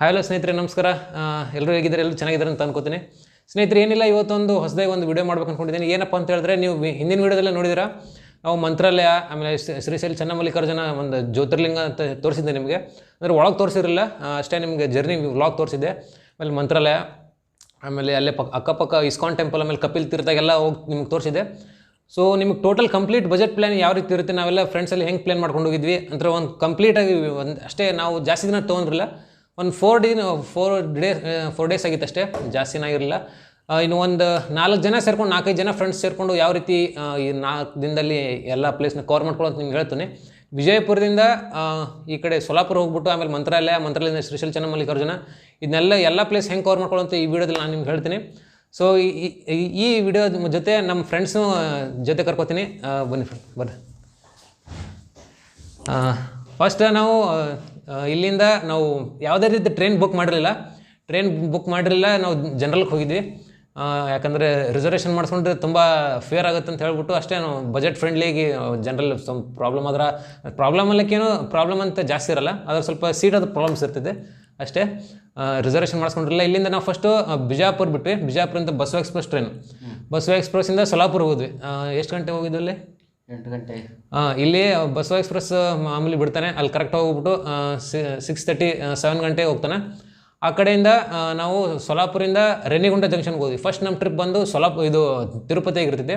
Hi hello ಸ್ನೇಹಿತರೆ, ನಮಸ್ಕಾರ. ಎಲ್ಲರೂ ಹೇಗಿದ್ದಾರೆ? ಎಲ್ಲರೂ ಚೆನ್ನಾಗಿದ್ದಾರೆ ಅಂತ ಅನ್ಕೋತೀನಿ. ಸ್ನೇಹಿತರೆ, ಏನಿಲ್ಲ, ಇವತ್ತೊಂದು ಹೊಸದಾಗಿ ಒಂದು ವಿಡಿಯೋ ಮಾಡ್ಬೇಕು ಅಂದ್ಕೊಂಡಿದ್ದೀನಿ ಏನಪ್ಪ ಅಂತ ಹೇಳಿದ್ರೆ, ನೀವು ಹಿಂದಿನ ವಿಡಿಯೋದಲ್ಲೇ ನೋಡಿದಿರಾ ನಾವು ಮಂತ್ರಾಲಯ, ಆಮೇಲೆ ಶ್ರೀ- ಶ್ರೀಶೈಲ ಚನ್ನಮಲ್ಲಿಕಾರ್ಜುನ ಒಂದು ಜ್ಯೋತಿರ್ಲಿಂಗ ಅಂತ ತೋರಿಸಿದ್ದೆ ನಿಮಗೆ. ಅಂದರೆ ಒಳಗೆ ತೋರಿಸಿರಲಿಲ್ಲ. ಅಷ್ಟೇ ನಿಮಗೆ ಜರ್ನಿ ವ್ಲಾಗ್ ತೋರಿಸಿದ್ದೆ. ಆಮೇಲೆ ಮಂತ್ರಾಲಯ, ಆಮೇಲೆ ಅಲ್ಲೇ ಪಕ್ಕ ಅಕ್ಕಪಕ್ಕ ಇಸ್ಕಾನ್ ಟೆಂಪಲ್ ಆಮೇಲೆ ಕಪಿಲ್ ತೀರ್ಥಗೆಲ್ಲ ಹೋಗಿ ನಿಮ್ಗೆ ತೋರಿಸಿದೆ ಸೊ ನಿಮ್ಗೆ ಟೋಟಲ್ ಕಂಪ್ಲೀಟ್ ಬಜೆಟ್ ಪ್ಲ್ಯಾನ್ ಯಾವ ರೀತಿ ಇರುತ್ತೆ, ನಾವೆಲ್ಲ ಫ್ರೆಂಡ್ಸಲ್ಲಿ ಹೆಂಗೆ ಪ್ಲ್ಯಾನ್ ಮಾಡ್ಕೊಂಡು ಹೋಗಿದ್ವಿ? ಅಂದರೆ ಒಂದು ಕಂಪ್ಲೀಟಾಗಿ ಒಂದು ಅಷ್ಟೇ ನಾವು ಜಾಸ್ತಿ ದಿನ ತೊಗೊಂಡ್ರಲ್ಲ. ಒಂದು four day four day four days ಆಗಿತ್ತು ಅಷ್ಟೇ. ಜಾಸ್ತಿನ ಆಗಿರಲಿಲ್ಲ. ಆ, ಇನ್ನು ಒಂದು ನಾಲ್ಕು ಜನ ಸೇರ್ಕೊಂಡು ನಾಲ್ಕೈದು ಜನ ಫ್ರೆಂಡ್ಸ್ ಸೇರಿಕೊಂಡು ಯಾವ ರೀತಿ ಈ ನಾಲ್ಕು ದಿನದಲ್ಲಿ ಎಲ್ಲ ಪ್ಲೇಸ್ನ ಕವರ್ ಮಾಡ್ಕೊಳ್ಳೋ ಅಂತ ನಿಮ್ಗೆ ಹೇಳ್ತೀನಿ. ವಿಜಯಪುರದಿಂದ ಈ ಕಡೆ ಸೊಲಾಪುರ ಹೋಗ್ಬಿಟ್ಟು ಆಮೇಲೆ ಮಂತ್ರಾಲಯ ಮಂತ್ರಾಲಯದಿಂದ ಶ್ರೀಶೈಲ ಚನ್ನಮಲ್ಲಿಕಾರ್ಜುನ ಇದನ್ನೆಲ್ಲ ಎಲ್ಲ ಪ್ಲೇಸ್ ಹೆಂಗೆ ಕವರ್ ಮಾಡ್ಕೊಳ್ಳೋ ಅಂತ ಈ ವಿಡಿಯೋದಲ್ಲಿ ನಾನು ನಿಮ್ಗೆ ಹೇಳ್ತೀನಿ. ಸೊ ಈ ಈ- ವಿಡಿಯೋ ಜೊತೆ ನಮ್ಮ ಫ್ರೆಂಡ್ಸು ಜೊತೆ ಕರ್ಕೋತೀನಿ. ಬನ್ನಿ ಫ್ರೆಂಡ್ ಬರ್ರಿ ಫಸ್ಟ್ ನಾವು ಇಲ್ಲಿಂದ ನಾವು ಯಾವುದೇ ರೀತಿ ಟ್ರೈನ್ ಬುಕ್ ಮಾಡಿರಲಿಲ್ಲ. ಟ್ರೈನ್ ಬುಕ್ ಮಾಡಿರಲಿಲ್ಲ ನಾವು ಜನರಲ್ಗೆ ಹೋಗಿದ್ವಿ. ಯಾಕಂದರೆ ರಿಸರ್ವೇಷನ್ ಮಾಡಿಸ್ಕೊಂಡ್ರೆ ತುಂಬ ಫೇರ್ ಆಗುತ್ತೆ ಅಂತ ಹೇಳ್ಬಿಟ್ಟು ಅಷ್ಟೇ ನಾವು ಬಜೆಟ್ ಫ್ರೆಂಡ್ಲಿಗೆ ಜನರಲ್ ಸ್ವಲ್ಪ ಪ್ರಾಬ್ಲಮ್ ಆದ್ರೆ ಪ್ರಾಬ್ಲಮ್ ಅಲ್ಲಕ್ಕೇನು ಪ್ರಾಬ್ಲಮ್ ಅಂತ ಜಾಸ್ತಿ ಇರಲ್ಲ. ಅದ್ರ ಸ್ವಲ್ಪ ಸೀಟ್ ಅದು ಪ್ರಾಬ್ಲಮ್ಸ್ ಇರ್ತಿದೆ. ಅಷ್ಟೇ ರಿಸರ್ವೇಷನ್ ಮಾಡಿಸ್ಕೊಂಡಿರಲಿಲ್ಲ. ಇಲ್ಲಿಂದ ನಾವು ಫಸ್ಟು ಬಿಜಾಪುರ ಬಿಟ್ವಿ. ಬಿಜಾಪುರದಿಂದ ಬಸವ ಎಕ್ಸ್ಪ್ರೆಸ್ ಟ್ರೈನ್ ಬಸವ ಎಕ್ಸ್ಪ್ರೆಸ್ಸಿಂದ ಸೊಲಾಪುರ ಹೋದ್ವಿ. ಎಷ್ಟು ಗಂಟೆ ಹೋಗಿದ್ವಿ ಅಲ್ಲಿ? ಎಂಟು ಗಂಟೆ ಆ, ಇಲ್ಲಿ ಬಸವ ಎಕ್ಸ್ಪ್ರೆಸ್ ಮಾಮೂಲಿ ಬಿಡ್ತಾನೆ. ಅಲ್ಲಿ ಕರೆಕ್ಟ್ ಹೋಗ್ಬಿಟ್ಟು ಸಿಕ್ಸ್ ತರ್ಟಿ ಸೆವೆನ್ ಗಂಟೆಗೆ ಹೋಗ್ತಾನೆ. ಆ ಕಡೆಯಿಂದ ನಾವು ಸೊಲಾಪುರಿಂದ ರೇಣಿಗುಂಟ ಜಂಕ್ಷನ್ಗೆ ಹೋದ್ವಿ. ಫಸ್ಟ್ ನಮ್ಮ ಟ್ರಿಪ್ ಬಂದು ಸೊಲಾಪು ಇದು ತಿರುಪತಿಗೆ ಇರ್ತಿದ್ದೆ.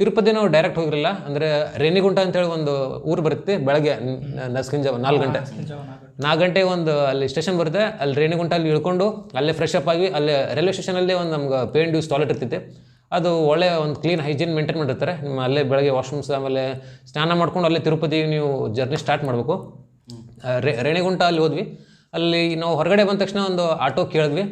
ತಿರುಪತಿ ನಾವು ಡೈರೆಕ್ಟ್ ಹೋಗಿರಲಿಲ್ಲ. ಅಂದರೆ ರೇಣಿಗುಂಟ ಅಂತೇಳಿ ಒಂದು ಊರು ಬರುತ್ತೆ ಬೆಳಗ್ಗೆ ನಸ್ಕಿಂಜ ನಾಲ್ಕು ಗಂಟೆ. ನಾಲ್ಕು ಗಂಟೆಗೆ ಒಂದು ಅಲ್ಲಿ ಸ್ಟೇಷನ್ ಬರುತ್ತೆ. ಅಲ್ಲಿ ರೇಣಿಗುಂಟ ಅಲ್ಲಿ ಇಳ್ಕೊಂಡು ಅಲ್ಲೇ ಫ್ರೆಶ್ ಅಪ್ ಆಗಿ ಅಲ್ಲೇ ರೈಲ್ವೆ ಸ್ಟೇಷನಲ್ಲಿ ಒಂದು ನಮ್ಗೆ ಪೇಂಟ್ ಯೂಸ್ ಟಾಯ್ಲೆಟ್ ಇರ್ತೈತೆ ಅದು ಒಳ್ಳೆಯ ಒಂದು ಕ್ಲೀನ್ ಹೈಜೀನ್ ಮೇಂಟೈನ್ ಮಾಡಿರ್ತಾರೆ. ನಿಮ್ಮ ಅಲ್ಲೇ ಬೆಳಗ್ಗೆ ವಾಶ್ರೂಮ್ಸ್ ಆಮೇಲೆ ಸ್ನಾನ ಮಾಡ್ಕೊಂಡು ಅಲ್ಲೇ ತಿರುಪತಿಗೆ ನೀವು ಜರ್ನಿ ಸ್ಟಾರ್ಟ್ ಮಾಡಬೇಕು. ರೇಣಿಗುಂಟ ಅಲ್ಲಿ ಹೋದ್ವಿ. ಅಲ್ಲಿ ನಾವು ಹೊರಗಡೆ ಬಂದ ತಕ್ಷಣ ಒಂದು ಆಟೋ ಕೇಳಿದ್ವಿ.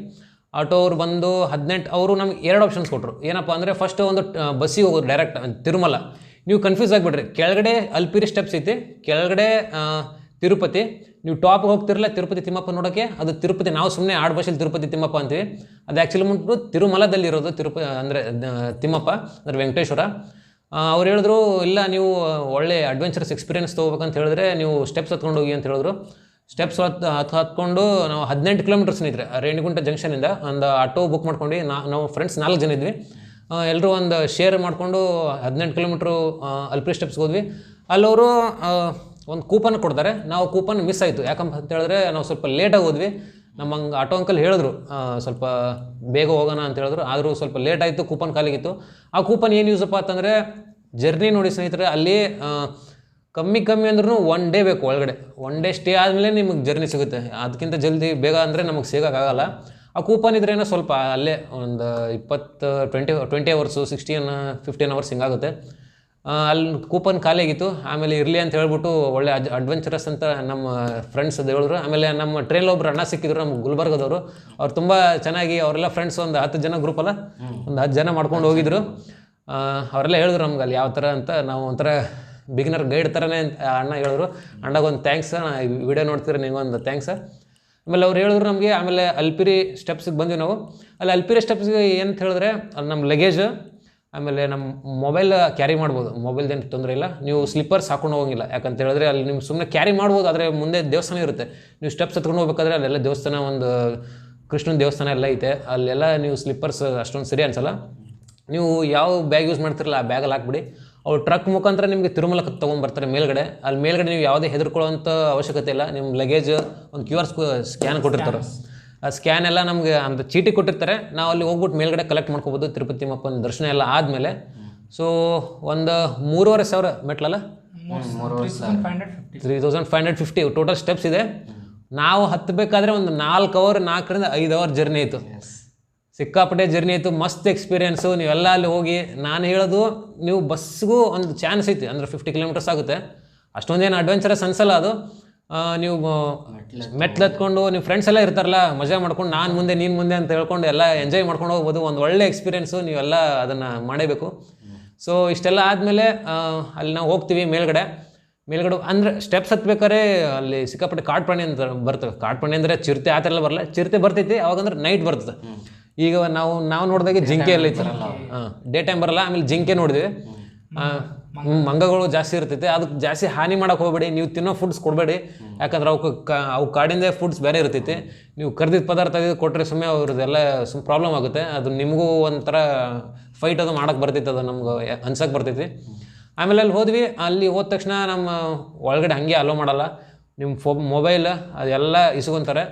ಆಟೋ ಅವ್ರು ಬಂದು ಹದಿನೆಂಟು, ಅವರು ನಮ್ಗೆ ಎರಡು ಆಪ್ಷನ್ಸ್ ಕೊಟ್ಟರು ಏನಪ್ಪ ಅಂದರೆ ಫಸ್ಟ್ ಒಂದು ಬಸ್ಸಿಗೆ ಹೋಗೋದು ಡೈರೆಕ್ಟ್ ತಿರುಮಲ. ನೀವು ಕನ್ಫ್ಯೂಸ್ ಆಗಿಬಿಡ್ರಿ. ಕೆಳಗಡೆ ಅಲ್ಪಿರಿ ಸ್ಟೆಪ್ಸ್ ಐತಿ. ಕೆಳಗಡೆ ತಿರುಪತಿ, ನೀವು ಟಾಪ್ ಹೋಗ್ತಿರಲ್ಲ ತಿರುಪತಿ ತಿಮ್ಮಪ್ಪ ನೋಡೋಕ್ಕೆ ಅದು ತಿರುಪತಿ ನಾವು ಸುಮ್ಮನೆ ಆಡು ಭಾಷೆಯಲ್ಲಿ ತಿರುಪತಿ ತಿಮ್ಮಪ್ಪ ಅಂತೀವಿ. ಅದು ಆ್ಯಕ್ಚುಲಿ ಮುಂಟು ತಿರುಮಲದಲ್ಲಿರೋದು ತಿರುಪ, ಅಂದರೆ ತಿಮ್ಮಪ್ಪ, ಅಂದರೆ ವೆಂಕಟೇಶ್ವರ. ಅವ್ರು ಹೇಳಿದ್ರು, ಇಲ್ಲ ನೀವು ಒಳ್ಳೆ ಅಡ್ವೆಂಚರಸ್ ಎಕ್ಸ್ಪೀರಿಯನ್ಸ್ ತೊಗೋಬೇಕಂತ ಹೇಳಿದ್ರೆ ನೀವು ಸ್ಟೆಪ್ಸ್ ಹತ್ಕೊಂಡು ಹೋಗಿ ಅಂತ ಹೇಳಿದ್ರು. ಸ್ಟೆಪ್ಸ್ ಹತ್ತು ಹತ್ತು ಹತ್ಕೊಂಡು ನಾವು ಹದಿನೆಂಟು ಕಿಲೋಮೀಟರ್ಸ್ ನಿಂತ್ರೆ ರೇಣಿಗುಂಟ ಜಂಕ್ಷನಿಂದ ಒಂದು ಆಟೋ ಬುಕ್ ಮಾಡ್ಕೊಂಡು, ನಾ, ನಾವು ಫ್ರೆಂಡ್ಸ್ ನಾಲ್ಕು ಜನ ಇದ್ವಿ. ಎಲ್ಲರೂ ಒಂದು ಶೇರ್ ಮಾಡಿಕೊಂಡು ಹದಿನೆಂಟು ಕಿಲೋಮೀಟ್ರು ಅಲ್ಪ್ರಿ ಸ್ಟೆಪ್ಸ್ಗೆ ಹೋದ್ವಿ. ಅಲ್ಲವರು ಒಂದು ಕೂಪನ್ ಕೊಡ್ತಾರೆ. ನಾವು ಕೂಪನ್ ಮಿಸ್ ಆಯಿತು. ಯಾಕಂತ ಹೇಳಿದ್ರೆ ನಾವು ಸ್ವಲ್ಪ ಲೇಟಾಗಿ ಹೋದ್ವಿ. ನಮ್ಮ ಹಂಗೆ ಆಟೋ ಅಂಕಲ್ ಹೇಳಿದ್ರು ಸ್ವಲ್ಪ ಬೇಗ ಹೋಗೋಣ ಅಂತ ಹೇಳಿದ್ರು. ಆದರೂ ಸ್ವಲ್ಪ ಲೇಟ್ ಆಯಿತು, ಕೂಪನ್ ಖಾಲಿಗಿತ್ತು. ಆ ಕೂಪನ್ ಏನು ಯೂಸಪ್ಪ ಅಂತಂದರೆ ಜರ್ನಿ ನೋಡಿ ಸ್ನೇಹಿತರೆ, ಅಲ್ಲಿ ಕಮ್ಮಿ ಕಮ್ಮಿ ಅಂದ್ರೂ ಒನ್ ಡೇ ಬೇಕು ಒಳಗಡೆ. ಒನ್ ಡೇ ಸ್ಟೇ ಆದಮೇಲೆ ನಿಮಗೆ ಜರ್ನಿ ಸಿಗುತ್ತೆ. ಅದಕ್ಕಿಂತ ಜಲ್ದಿ ಬೇಗ ಅಂದರೆ ನಮಗೆ ಸಿಗೋಕ್ಕಾಗಲ್ಲ. ಆ ಕೂಪನ್ ಇದ್ರೇನೋ ಸ್ವಲ್ಪ ಅಲ್ಲೇ ಒಂದು ಇಪ್ಪತ್ತು twenty twenty hours sixteen fifteen hours ಹಿಂಗಾಗುತ್ತೆ. ಅಲ್ಲಿ ಕೂಪನ್ ಖಾಲಿ ಆಗಿತ್ತು ಆಮೇಲೆ ಇರಲಿ ಅಂತ ಹೇಳ್ಬಿಟ್ಟು ಒಳ್ಳೆ ಅಜ್ ಅಡ್ವೆಂಚರಸ್ ಅಂತ ನಮ್ಮ ಫ್ರೆಂಡ್ಸ್ ಅದು ಹೇಳಿದ್ರು ಆಮೇಲೆ ನಮ್ಮ ಟ್ರೈನಲ್ಲಿ ಒಬ್ರು ಅಣ್ಣ ಸಿಕ್ಕಿದ್ರು, ನಮ್ಮ ಗುಲ್ಬರ್ಗದವರು. ಅವ್ರು ತುಂಬ ಚೆನ್ನಾಗಿ ಅವರೆಲ್ಲ ಫ್ರೆಂಡ್ಸ್ ಒಂದು ಹತ್ತು ಜನ ಗ್ರೂಪ್ ಅಲ್ಲ? ಒಂದು ಹತ್ತು ಜನ ಮಾಡ್ಕೊಂಡು ಹೋಗಿದ್ರು. ಅವರೆಲ್ಲ ಹೇಳಿದ್ರು ನಮ್ಗೆ ಅಲ್ಲಿ ಯಾವ ಥರ ಅಂತ. ನಾವು ಒಂಥರ ಬಿಗಿನರ್ ಗೈಡ್ ಥರನೇ ಅಣ್ಣ ಹೇಳಿದ್ರು. ಅಣ್ಣಗೊಂದು ಥ್ಯಾಂಕ್ಸ್ ವಿಡಿಯೋ ನೋಡ್ತೀರ ನಿಮಗೊಂದು ಥ್ಯಾಂಕ್ಸ್ ಆಮೇಲೆ ಅವ್ರು ಹೇಳಿದ್ರು ನಮಗೆ, ಆಮೇಲೆ ಅಲ್ಪಿರಿ ಸ್ಟೆಪ್ಸಿಗೆ ಬಂದ್ವಿ ನಾವು. ಅಲ್ಲಿ ಅಲ್ಪಿರಿ ಸ್ಟೆಪ್ಸ್ಗೆ ಏನಂತ ಹೇಳಿದ್ರೆ ಅಲ್ಲಿ ನಮ್ಮ ಲಗೇಜ್ ಆಮೇಲೆ ನಮ್ಮ ಮೊಬೈಲ್ ಕ್ಯಾರಿ ಮಾಡ್ಬೋದು. ಮೊಬೈಲ್ದೇನು ತೊಂದರೆ ಇಲ್ಲ. ನೀವು ಸ್ಲಿಪ್ಪರ್ಸ್ ಹಾಕೊಂಡು ಹೋಗೋಂಗಿಲ್ಲ. ಯಾಕಂತ ಹೇಳಿದ್ರೆ ಅಲ್ಲಿ ನಿಮ್ಗೆ ಸುಮ್ಮನೆ ಕ್ಯಾರಿ ಮಾಡ್ಬೋದು, ಆದರೆ ಮುಂದೆ ದೇವಸ್ಥಾನ ಇರುತ್ತೆ. ನೀವು ಸ್ಟೆಪ್ಸ್ ಹತ್ಕೊಂಡು ಹೋಗ್ಬೇಕಾದ್ರೆ ಅಲ್ಲೆಲ್ಲ ದೇವಸ್ಥಾನ ಒಂದು ಕೃಷ್ಣನ ದೇವಸ್ಥಾನ ಎಲ್ಲ ಐತೆ. ಅಲ್ಲೆಲ್ಲ ನೀವು ಸ್ಲಿಪ್ಪರ್ಸ್ ಅಷ್ಟೊಂದು ಸರಿ ಅನ್ಸಲ್ಲ. ನೀವು ಯಾವ ಬ್ಯಾಗ್ ಯೂಸ್ ಮಾಡ್ತಿರಲ್ಲ ಆ ಬ್ಯಾಗಲ್ಲಿ ಹಾಕ್ಬಿಡಿ. ಅವ್ರು ಟ್ರಕ್ ಮುಖಾಂತರ ನಿಮಗೆ ತಿರುಮಲಕ್ಕೆ ತೊಗೊಂಡ್ಬರ್ತಾರೆ ಮೇಲ್ಗಡೆ. ಅಲ್ಲಿ ಮೇಲ್ಗಡೆ ನೀವು ಯಾವುದೇ ಹೆದರ್ಕೊಳ್ಳೋಂಥ ಅವಶ್ಯಕತೆ ಇಲ್ಲ. ನಿಮ್ಮ ಲಗೇಜ್ ಒಂದು ಕ್ಯೂ ಆರ್ ಸ್ಕ್ಯಾನ್ ಕೊಟ್ಟಿರ್ತಾರೆ. ಆ ಸ್ಕ್ಯಾನ್ ಎಲ್ಲ ನಮಗೆ ಅಂತ ಚೀಟಿ ಕೊಟ್ಟಿರ್ತಾರೆ. ನಾವು ಅಲ್ಲಿ ಹೋಗ್ಬಿಟ್ಟು ಮೇಲ್ಗಡೆ ಕಲೆಕ್ಟ್ ಮಾಡ್ಕೋಬೋದು. ತಿರುಪತಿ ತಿಮ್ಮಪ್ಪನ ದರ್ಶನ ಎಲ್ಲ ಆದಮೇಲೆ. ಸೊ ಒಂದು ಮೂರುವರೆ ಸಾವಿರ ಮೆಟ್ಲಲ್ಲ? Three thousand five hundred fifty total steps ಇದೆ. ನಾವು ಹತ್ತಬೇಕಾದ್ರೆ ಒಂದು ನಾಲ್ಕು ಅವರ್ ನಾಲ್ಕರಿಂದ ಐದು ಅವರ್ ಜರ್ನಿ ಆಯಿತು ಸಿಕ್ಕಾಪಟ್ಟೆ ಜರ್ನಿ ಆಯಿತು ಮಸ್ತ್ ಎಕ್ಸ್ಪೀರಿಯೆನ್ಸು ನೀವೆಲ್ಲ ಅಲ್ಲಿ ಹೋಗಿ ನಾನು ಹೇಳೋದು ನೀವು ಬಸ್ಗೂ ಒಂದು ಚಾನ್ಸ್ ಐತಿ. ಅಂದರೆ ಫಿಫ್ಟಿ ಕಿಲೋಮೀಟರ್ಸ್ ಆಗುತ್ತೆ. ಅಷ್ಟೊಂದೇನು ಅಡ್ವೆಂಚರಸ್ ಅನ್ಸಲ್ಲ ಅದು. ನೀವು ಮೆಟ್ಲು ಹತ್ಕೊಂಡು ನೀವು ಫ್ರೆಂಡ್ಸ್ ಎಲ್ಲ ಇರ್ತಾರಲ್ಲ ಮಜಾ ಮಾಡ್ಕೊಂಡು ನಾನು ಮುಂದೆ ನೀನು ಮುಂದೆ ಅಂತ ಹೇಳ್ಕೊಂಡು ಎಲ್ಲ ಎಂಜಾಯ್ ಮಾಡ್ಕೊಂಡು ಹೋಗ್ಬೋದು. ಒಂದು ಒಳ್ಳೆ ಎಕ್ಸ್ಪೀರಿಯೆನ್ಸು ನೀವೆಲ್ಲ ಅದನ್ನು ಮಾಡಬೇಕು. ಸೊ ಇಷ್ಟೆಲ್ಲ ಆದಮೇಲೆ ಅಲ್ಲಿ ನಾವು ಹೋಗ್ತೀವಿ ಮೇಲ್ಗಡೆ. ಮೇಲ್ಗಡೆ ಅಂದರೆ ಸ್ಟೆಪ್ಸ್ ಹತ್ಬೇಕಾದ್ರೆ ಅಲ್ಲಿ ಸಿಕ್ಕಾಪಟ್ಟೆ ಕಾಡು ಪ್ರಾಣಿ ಅಂತ ಬರ್ತವೆ ಕಾಡು ಪ್ರಾಣಿ ಅಂದರೆ ಚಿರತೆ ಆ ಥರ ಎಲ್ಲ ಬರಲ್ಲ. ಚಿರತೆ ಬರ್ತೈತಿ ಅವಾಗಂದ್ರೆ ನೈಟ್ ಬರ್ತದೆ. ಈಗ ನಾವು ನಾವು ನೋಡಿದಾಗೆ ಜಿಂಕೆ ಎಲ್ಲ ಇತ್ತು ಹಾಂ ಡೇ ಟೈಮ್ ಬರಲ್ಲ ಆಮೇಲೆ ಜಿಂಕೆ ನೋಡಿದ್ವಿ. ಮಂಗಗಳು ಜಾಸ್ತಿ ಇರ್ತೈತೆ. ಅದಕ್ಕೆ ಜಾಸ್ತಿ ಹಾನಿ ಮಾಡಕ್ಕೆ ಹೋಗಬೇಡಿ. ನೀವು ತಿನ್ನೋ ಫುಡ್ಸ್ ಕೊಡಬೇಡಿ. ಯಾಕಂದ್ರೆ ಅವಕ್ಕೆ ಅವು ಕಾಡಿಂದೇ ಫುಡ್ಸ್ ಬೇರೆ ಇರ್ತೈತಿ. ನೀವು ಕರ್ದಿದ್ದ ಪದಾರ್ಥ ಇದು ಕೊಟ್ಟರೆ ಸುಮ್ಮನೆ ಅವ್ರದ್ದೆಲ್ಲ ಸುಮ್ ಪ್ರಾಬ್ಲಮ್ ಆಗುತ್ತೆ. ಅದು ನಿಮಗೂ ಒಂಥರ ಫೈಟ್ ಅದು ಮಾಡಕ್ಕೆ ಬರ್ತೈತೆ, ಅದು ನಮ್ಗೆ ಅನ್ಸಕ್ಕೆ ಬರ್ತೈತಿ. ಆಮೇಲೆ ಅಲ್ಲಿ ಹೋದ್ವಿ. ಅಲ್ಲಿ ಹೋದ ತಕ್ಷಣ ನಮ್ಮ ಒಳಗಡೆ ಹಾಗೆ ಅಲೋ ಮಾಡಲ್ಲ. ನಿಮ್ಮ ಫೋ ಮೊಬೈಲ್ ಅದೆಲ್ಲ ಇಸ್ಕೊಂತಾರೆ.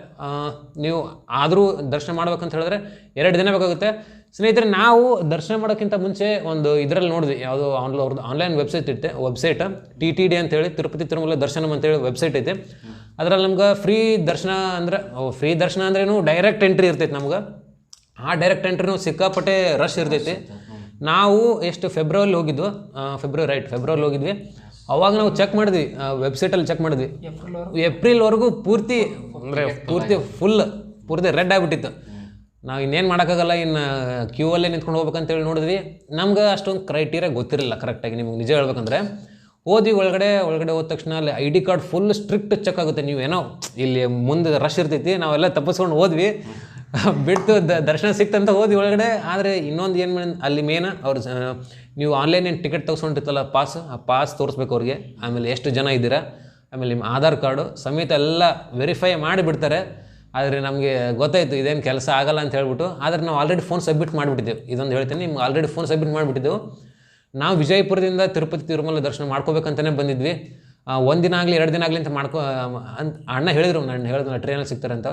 ನೀವು ಆದರೂ ದರ್ಶನ ಮಾಡ್ಬೇಕಂತ ಹೇಳಿದ್ರೆ ಎರಡು ದಿನ ಬೇಕಾಗುತ್ತೆ. ಸ್ನೇಹಿತರೆ ನಾವು ದರ್ಶನ ಮಾಡೋಕ್ಕಿಂತ ಮುಂಚೆ ಒಂದು ಇದರಲ್ಲಿ ನೋಡಿದ್ವಿ. ಯಾವುದೋ ಆನ್ಲೈನ್ ಅವ್ರದ್ದು ಆನ್ಲೈನ್ ವೆಬ್ಸೈಟ್ ಇತ್ತೆ ವೆಬ್ಸೈಟ್ ಟಿ ಟಿ ಡಿ ಅಂತೇಳಿ ತಿರುಪತಿ ತಿರುಮಲ ದರ್ಶನಂ ಅಂತೇಳಿ ವೆಬ್ಸೈಟ್ ಐತೆ ಅದರಲ್ಲಿ ನಮ್ಗೆ ಫ್ರೀ ದರ್ಶನ ಅಂದ್ರೆ ಫ್ರೀ ದರ್ಶನ ಅಂದ್ರೇನು ಡೈರೆಕ್ಟ್ ಎಂಟ್ರಿ ಇರ್ತೈತೆ ನಮ್ಗೆ. ಆ ಡೈರೆಕ್ಟ್ ಎಂಟ್ರಿನೂ ಸಿಕ್ಕಾಪಟ್ಟೆ ರಶ್ ಇರ್ತೈತಿ. ನಾವು ಎಷ್ಟು ಫೆಬ್ರವರಿ ಹೋಗಿದ್ವು ಫೆಬ್ರವರಿ ರೈಟ್ ಫೆಬ್ರವರಿ ಹೋಗಿದ್ವಿ. ಅವಾಗ ನಾವು ಚೆಕ್ ಮಾಡಿದ್ವಿ ವೆಬ್ಸೈಟಲ್ಲಿ ಚೆಕ್ ಮಾಡಿದ್ವಿ. ಏಪ್ರಿಲ್ವರೆಗೂ ಪೂರ್ತಿ ಅಂದರೆ ಪೂರ್ತಿ ಫುಲ್ ಪೂರ್ತಿ ರೆಡ್ ಆಗಿಬಿಟ್ಟಿತ್ತು. ನಾವು ಇನ್ನೇನು ಮಾಡೋಕ್ಕಾಗಲ್ಲ, ಇನ್ನು ಕ್ಯೂ ಅಲ್ಲೇ ನಿಂತ್ಕೊಂಡು ಹೋಗ್ಬೇಕಂತೇಳಿ ನೋಡಿದ್ವಿ. ನಮ್ಗೆ ಅಷ್ಟೊಂದು ಕ್ರೈಟೀರಿಯಾ ಗೊತ್ತಿರಲಿಲ್ಲ ಕರೆಕ್ಟಾಗಿ ನಿಮ್ಗೆ ನಿಜ ಹೇಳ್ಬೇಕಂದ್ರೆ. ಓದಿ ಒಳಗಡೆ ಒಳಗಡೆ ಹೋದ ತಕ್ಷಣ ಅಲ್ಲಿ I D card full strict check ಆಗುತ್ತೆ. ನೀವು ಏನೋ ಇಲ್ಲಿ ಮುಂದೆ ರಶ್ ಇರ್ತೈತಿ, ನಾವೆಲ್ಲ ತಪ್ಪಿಸ್ಕೊಂಡು ಹೋದ್ವಿ. ಬಿಟ್ಟು ದ, ದರ್ಶನ ಸಿಕ್ತಂತ ಹೋದ್ವಿ ಒಳಗಡೆ. ಆದರೆ ಇನ್ನೊಂದು ಏನು ಅಲ್ಲಿ ಮೇನ್ ಅವ್ರು ನೀವು ಆನ್ಲೈನ್ ಏನು ಟಿಕೆಟ್ ತಗೊಂಡಿರ್ತಲ್ಲ ಪಾಸ್ ಆ ಪಾಸ್ ತೋರಿಸ್ಬೇಕು ಅವ್ರಿಗೆ. ಆಮೇಲೆ ಎಷ್ಟು ಜನ ಇದ್ದೀರಾ, ಆಮೇಲೆ ನಿಮ್ಮ ಆಧಾರ್ ಕಾರ್ಡು ಸಮೇತ ಎಲ್ಲ ವೆರಿಫೈ ಮಾಡಿಬಿಡ್ತಾರೆ. ಆದರೆ ನಮಗೆ ಗೊತ್ತಾಯಿತು ಇದೇನು ಕೆಲಸ ಆಗಲ್ಲ ಅಂತ ಹೇಳ್ಬಿಟ್ಟು. ಆದರೆ ನಾವು ಆಲ್ರೆಡಿ ಫೋನ್ ಸಬ್ಮಿಟ್ ಮಾಡಿಬಿಟ್ಟಿದ್ದೆವು. ಇದೊಂದು ಹೇಳ್ತೀನಿ, ನಿಮ್ಗೆ ಆಲ್ರೆಡಿ ಫೋನ್ ಸಬ್ಮಿಟ್ ಮಾಡಿಬಿಟ್ಟಿದ್ದೆವು. ನಾವು ವಿಜಯಪುರದಿಂದ ತಿರುಪತಿ ತಿರುಮಲ ದರ್ಶನ ಮಾಡ್ಕೋಬೇಕಂತಲೇ ಬಂದಿದ್ವಿ. ಒಂದಿನ ಆಗಲಿ, ಎರಡು ದಿನ ಆಗಲಿ ಅಂತ ಮಾಡ್ಕೊ ಅಂತ ಅಣ್ಣ ಹೇಳಿದರು ನಾನು ಹೇಳಿದ್ರು ಟ್ರೈನಲ್ಲಿ ಸಿಗ್ತಾರೆ ಅಂತ.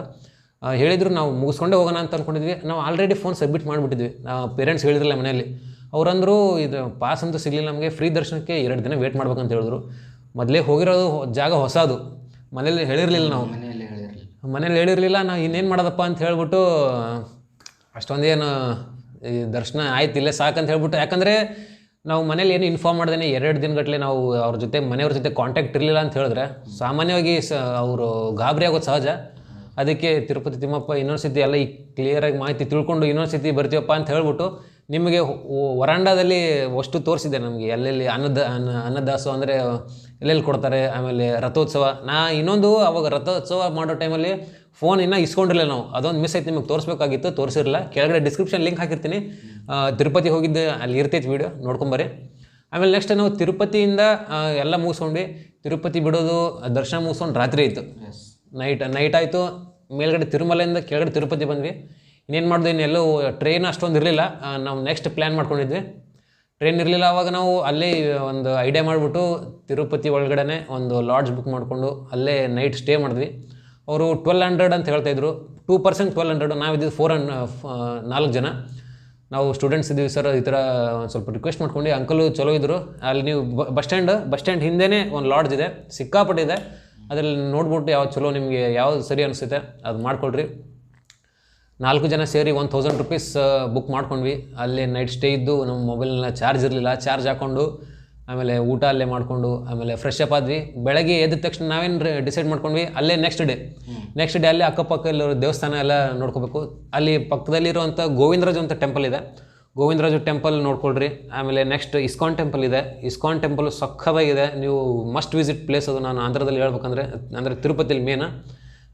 ಹೇಳಿದರು, ನಾವು ಮುಗಿಸ್ಕೊಂಡೇ ಹೋಗೋಣ ಅಂತ ಅಂದ್ಕೊಂಡಿದ್ವಿ ನಾವು ಆಲ್ರೆಡಿ ಫೋನ್ ಸಬ್ಮಿಟ್ ಮಾಡಿಬಿಟ್ಟಿದ್ವಿ. ನಾವು ಪೇರೆಂಟ್ಸ್ ಹೇಳಿದ್ರಲ್ಲ ಮನೆಯಲ್ಲಿ. ಅವರಂದರು, ಇದು ಪಾಸ್ ಅಂತೂ ಸಿಗಲಿಲ್ಲ ನಮಗೆ ಫ್ರೀ ದರ್ಶನಕ್ಕೆ ಎರಡು ದಿನ ವೇಟ್ ಮಾಡ್ಬೇಕಂತ ಹೇಳಿದ್ರು. ಮೊದಲೇ ಹೋಗಿರೋದು ಜಾಗ ಹೊಸದು. ಮನೇಲಿ ಹೇಳಿರಲಿಲ್ಲ ನಾವು. ಮನೇಲಿ ಹೇಳಿರಲಿಲ್ಲ, ನಾ ಇನ್ನೇನು ಮಾಡೋದಪ್ಪ ಅಂತ ಹೇಳ್ಬಿಟ್ಟು, ಅಷ್ಟೊಂದೇನು ಈ ದರ್ಶನ ಆಯ್ತು, ಇಲ್ಲೇ ಸಾಕಂತ ಹೇಳ್ಬಿಟ್ಟು, ಯಾಕಂದರೆ ನಾವು ಮನೇಲಿ ಏನು ಇನ್ಫಾರ್ಮ್ ಮಾಡ್ದೇನೆ, ಎರಡು ದಿನಗಟ್ಟಲೆ ನಾವು ಅವ್ರ ಜೊತೆ, ಮನೆಯವ್ರ ಜೊತೆ ಕಾಂಟ್ಯಾಕ್ಟ್ ಇರಲಿಲ್ಲ ಅಂತ ಹೇಳಿದ್ರೆ, ಸಾಮಾನ್ಯವಾಗಿ ಸ ಅವರು ಗಾಬರಿ ಆಗೋದು ಸಹಜ. ಅದಕ್ಕೆ ತಿರುಪತಿ ತಿಮ್ಮಪ್ಪ ಇನ್ನೊಂದು ಸತಿ ಎಲ್ಲ ಈ ಕ್ಲಿಯರಾಗಿ ಮಾಹಿತಿ ತಿಳ್ಕೊಂಡು ಇನ್ನೊಂದು ಸತಿ ಬರ್ತೀವಪ್ಪ ಅಂತ ಹೇಳ್ಬಿಟ್ಟು ನಿಮಗೆ ವರಾಂಡದಲ್ಲಿ ಅಷ್ಟು ತೋರಿಸಿದೆ ನಮಗೆ. ಎಲ್ಲೆಲ್ಲಿ ಅನ್ನದ ಅನ್ನ ಅನ್ನದಾಸು ಅಂದರೆ ಎಲ್ಲೆಲ್ಲಿ ಕೊಡ್ತಾರೆ ಆಮೇಲೆ ರಥೋತ್ಸವ. ನಾ ಇನ್ನೊಂದು ಅವಾಗ ರಥೋತ್ಸವ ಮಾಡೋ ಟೈಮಲ್ಲಿ ಫೋನ್ ಇನ್ನೂ ಇಸ್ಕೊಂಡಿರಲಿಲ್ಲ ನಾವು. ಅದೊಂದು ಮಿಸ್ ಐತೆ ನಿಮಗೆ. ತೋರಿಸ್ಬೇಕಾಗಿತ್ತು ತೋರಿಸಿರಲಿಲ್ಲ. ಕೆಳಗಡೆ ಡಿಸ್ಕ್ರಿಪ್ಷನ್ ಲಿಂಕ್ ಹಾಕಿರ್ತೀನಿ. ತಿರುಪತಿ ಹೋಗಿದ್ದೆ ಅಲ್ಲಿ ಇರ್ತೈತೆ ವೀಡಿಯೋ ನೋಡ್ಕೊಂಬರಿ ಆಮೇಲೆ ನೆಕ್ಸ್ಟ್ ನಾವು ತಿರುಪತಿಯಿಂದ ಎಲ್ಲ ಮುಗಿಸ್ಕೊಂಡು ತಿರುಪತಿ ಬಿಡೋದು ದರ್ಶನ ಮುಗಿಸ್ಕೊಂಡು ರಾತ್ರಿ ಆಯಿತು. ನೈಟ್ ನೈಟ್ ಆಯಿತು. ಮೇಲ್ಗಡೆ ತಿರುಮಲೆಯಿಂದ ಕೆಳಗಡೆ ತಿರುಪತಿ ಬಂದ್ವಿ. ಇನ್ನೇನು ಮಾಡಿದ್ವಿ ಇನ್ನೆಲ್ಲೂ ಟ್ರೈನ್ ಅಷ್ಟೊಂದು ಇರಲಿಲ್ಲ. ನಾವು ನೆಕ್ಸ್ಟ್ ಪ್ಲ್ಯಾನ್ ಮಾಡ್ಕೊಂಡಿದ್ವಿ. ಟ್ರೈನ್ ಇರಲಿಲ್ಲ ಆವಾಗ ನಾವು ಅಲ್ಲೇ ಒಂದು ಐಡಿಯಾ ಮಾಡಿಬಿಟ್ಟು ತಿರುಪತಿ ಒಳಗಡೆ ಒಂದು ಲಾಡ್ಜ್ ಬುಕ್ ಮಾಡಿಕೊಂಡು ಅಲ್ಲೇ ನೈಟ್ ಸ್ಟೇ ಮಾಡಿದ್ವಿ. ಅವರು ಟ್ವೆಲ್ ಹಂಡ್ರೆಡ್ ಅಂತ ಹೇಳ್ತಾಯಿದ್ರು ಟೂ ಪರ್ಸೆಂಟ್ ಟ್ವೆಲ್ ಹಂಡ್ರೆಡ್ ನಾವಿದ್ದು ಫೋರ್ ಹಂಡ್ ನಾಲ್ಕು ಜನ. ನಾವು ಸ್ಟೂಡೆಂಟ್ಸ್ ಇದ್ದೀವಿ ಸರ್ ಈ ಥರ ಸ್ವಲ್ಪ ರಿಕ್ವೆಸ್ಟ್ ಮಾಡ್ಕೊಂಡು ಅಂಕಲು ಚಲೋ ಇದ್ದರು ಅಲ್ಲಿ ನೀವು ಬಸ್ ಸ್ಟ್ಯಾಂಡ್ ಬಸ್ ಸ್ಟ್ಯಾಂಡ್ ಹಿಂದೆನೇ ಒಂದು ಲಾಡ್ಜ್ ಇದೆ. ಸಿಕ್ಕಾಪಟ್ಟಿದೆ ಅದರಲ್ಲಿ ನೋಡ್ಬಿಟ್ಟು ಯಾವ್ದು ಚಲೋ, ನಿಮಗೆ ಯಾವ್ದು ಸರಿ ಅನಿಸುತ್ತೆ, ಅದು ಮಾಡ್ಕೊಳ್ರಿ. ನಾಲ್ಕು ಜನ ಸೇರಿ ಒನ್ ತೌಸಂಡ್ ರುಪೀಸ್ ಬುಕ್ ಮಾಡ್ಕೊಂಡ್ವಿ. ಅಲ್ಲಿ ನೈಟ್ ಸ್ಟೇ ಇದ್ದು ನಮ್ಮ ಮೊಬೈಲ್ನ ಚಾರ್ಜ್ ಇರಲಿಲ್ಲ. ಚಾರ್ಜ್ ಹಾಕ್ಕೊಂಡು ಆಮೇಲೆ ಊಟ ಅಲ್ಲೇ ಮಾಡಿಕೊಂಡು ಆಮೇಲೆ ಫ್ರೆಶ್ ಅಪ್ ಆದ್ವಿ. ಬೆಳಗ್ಗೆ ಎದ್ದ ತಕ್ಷಣ ನಾವೇನು ಡಿಸೈಡ್ ಮಾಡ್ಕೊಂಡ್ವಿ ಅಲ್ಲೇ ನೆಕ್ಸ್ಟ್ ಡೇ ನೆಕ್ಸ್ಟ್ ಡೇ ಅಲ್ಲಿ ಅಕ್ಕಪಕ್ಕ ಇಲ್ಲಿರೋ ದೇವಸ್ಥಾನ ಎಲ್ಲ ನೋಡ್ಕೋಬೇಕು. ಅಲ್ಲಿ ಪಕ್ಕದಲ್ಲಿರುವಂಥ ಗೋವಿಂದರಾಜು ಅಂತ ಟೆಂಪಲ್ ಇದೆ. ಗೋವಿಂದರಾಜು ಟೆಂಪಲ್ ನೋಡ್ಕೊಳ್ರಿ. ಆಮೇಲೆ ನೆಕ್ಸ್ಟ್ ಇಸ್ಕಾನ್ ಟೆಂಪಲ್ ಇದೆ. ಇಸ್ಕಾನ್ ಟೆಂಪಲ್ ಸಖತ್ತಾಗಿದೆ. ನೀವು ಮಸ್ಟ್ ವಿಸಿಟ್ ಪ್ಲೇಸ್ ಅದು ನಾನು ಆಂಧ್ರದಲ್ಲಿ ಹೇಳ್ಬೇಕಂದ್ರೆ ಅಂದರೆ ತಿರುಪತಿಲಿ ಮೇನ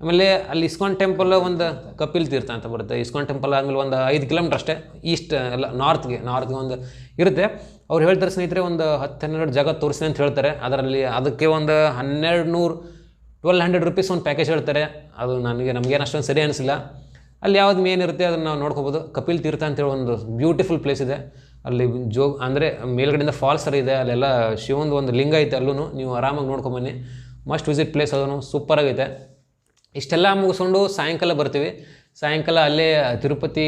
ಆಮೇಲೆ ಅಲ್ಲಿ ಇಸ್ಕಾನ್ ಟೆಂಪಲ್ ಒಂದು ಕಪಿಲ್ ತೀರ್ಥ ಅಂತ ಬರುತ್ತೆ. ಇಸ್ಕಾನ್ ಟೆಂಪಲ್ ಆದಮೇಲೆ ಒಂದು ಐದು ಕಿಲೋಮೀಟರ್ ಅಷ್ಟೇ, ಈಸ್ಟ್, ಎಲ್ಲ ನಾರ್ತ್ಗೆ ನಾರ್ತ್ಗೆ ಒಂದು ಇರುತ್ತೆ. ಅವ್ರು ಹೇಳ್ತಾರೆ, ಸ್ನೇಹಿತರೆ, ಒಂದು ಹತ್ತು ಹನ್ನೆರಡು ಜಾಗ ತೋರಿಸಿ ಅಂತ ಹೇಳ್ತಾರೆ. ಅದರಲ್ಲಿ ಅದಕ್ಕೆ ಒಂದು ಹನ್ನೆರಡು ನೂರು ಟ್ವೆಲ್ ಹಂಡ್ರೆಡ್ ರುಪೀಸ್ ಒಂದು ಪ್ಯಾಕೇಜ್ ಹೇಳ್ತಾರೆ. ಅದು ನನಗೆ, ನಮಗೇನು ಅಷ್ಟೊಂದು ಸರಿ ಅನಿಸಿಲ್ಲ. ಅಲ್ಲಿ ಯಾವ್ದು ಮೇನ್ ಇರುತ್ತೆ ಅದನ್ನು ನಾವು ನೋಡ್ಕೋಬೋದು. ಕಪಿಲ್ ತೀರ್ಥ ಅಂತೇಳಿ ಒಂದು ಬ್ಯೂಟಿಫುಲ್ ಪ್ಲೇಸ್ ಇದೆ. ಅಲ್ಲಿ ಜೋಗ್ ಅಂದರೆ ಮೇಲ್ಗಡೆಯಿಂದ ಫಾಲ್ಸ್ ಇದೆ. ಅಲ್ಲೆಲ್ಲ ಶಿವಂದು ಒಂದು ಲಿಂಗ ಐತೆ ಅಲ್ಲೂ ನೀವು ಆರಾಮಾಗಿ ನೋಡ್ಕೊಂಬನ್ನಿ ಮಸ್ಟ್ ವಿಸಿಟ್ ಪ್ಲೇಸ್ ಅದನ್ನು ಸೂಪರಾಗೈತೆ ಇಷ್ಟೆಲ್ಲ ಮುಗಿಸ್ಕೊಂಡು ಸಾಯಂಕಾಲ ಬರ್ತೀವಿ. ಸಾಯಂಕಾಲ ಅಲ್ಲೇ ತಿರುಪತಿ